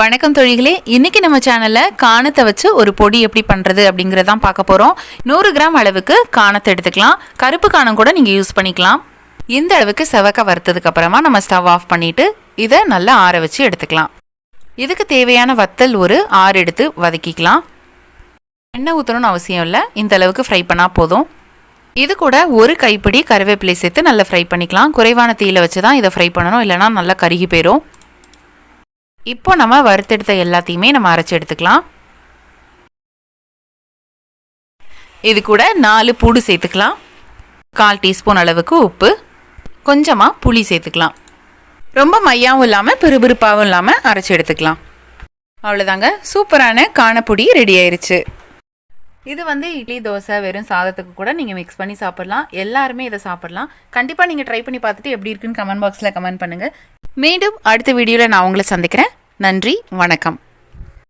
வணக்கம் தொழிகளே இன்னைக்கு நம்ம சேனல்ல காணத்தை வச்சு ஒரு பொடி எப்படி பண்றது அப்படிங்கறதான் பார்க்க போறோம். நூறு கிராம் அளவுக்கு காணத்தை எடுத்துக்கலாம். கருப்பு காணம் கூட நீங்க யூஸ் பண்ணிக்கலாம். இந்த அளவுக்கு செவக்க வறுத்ததுக்கு அப்புறமா நம்ம ஸ்டவ் ஆஃப் பண்ணிட்டு இதை நல்லா ஆற வச்சு எடுத்துக்கலாம். இதுக்கு தேவையான வத்தல் ஒரு ஆறு எடுத்து வதக்கிக்கலாம். எண்ணெய் ஊற்றணும்னு அவசியம் இல்லை. இந்த அளவுக்கு ஃப்ரை பண்ணால் போதும். இது கூட ஒரு கைப்பிடி கருவேப்பிலை சேர்த்து நல்லா ஃப்ரை பண்ணிக்கலாம். குறைவான தீயில வச்சு தான் இதை ஃப்ரை பண்ணணும். இல்லைனா நல்லா கருகி போயிடும் இப்போ நம்ம வறுத்தெடுத்த எல்லாத்தையுமே நம்ம அரைச்சி எடுத்துக்கலாம். இது கூட நாலு பூடு சேர்த்துக்கலாம். கால் டீஸ்பூன் அளவுக்கு உப்பு. கொஞ்சமாக புளி சேர்த்துக்கலாம். ரொம்ப மையாவும் இல்லாமல் பிறுபிறுப்பாகவும் இல்லாமல் அரைச்சி எடுத்துக்கலாம். அவ்வளோதாங்க சூப்பரான காணப்பொடி ரெடி ஆயிருச்சு. இது வந்து இட்லி தோசை வெறும் சாதத்துக்கு கூட நீங்கள் மிக்ஸ் பண்ணி சாப்பிட்லாம். எல்லாருமே இதை சாப்பிட்லாம். கண்டிப்பாக நீங்கள் ட்ரை பண்ணி பார்த்துட்டு எப்படி இருக்குன்னு கமெண்ட் பாக்ஸில் கமெண்ட் பண்ணுங்கள் மீண்டும் அடுத்த வீடியோவில் நான் உங்களை சந்திக்கிறேன். நன்றி வணக்கம்.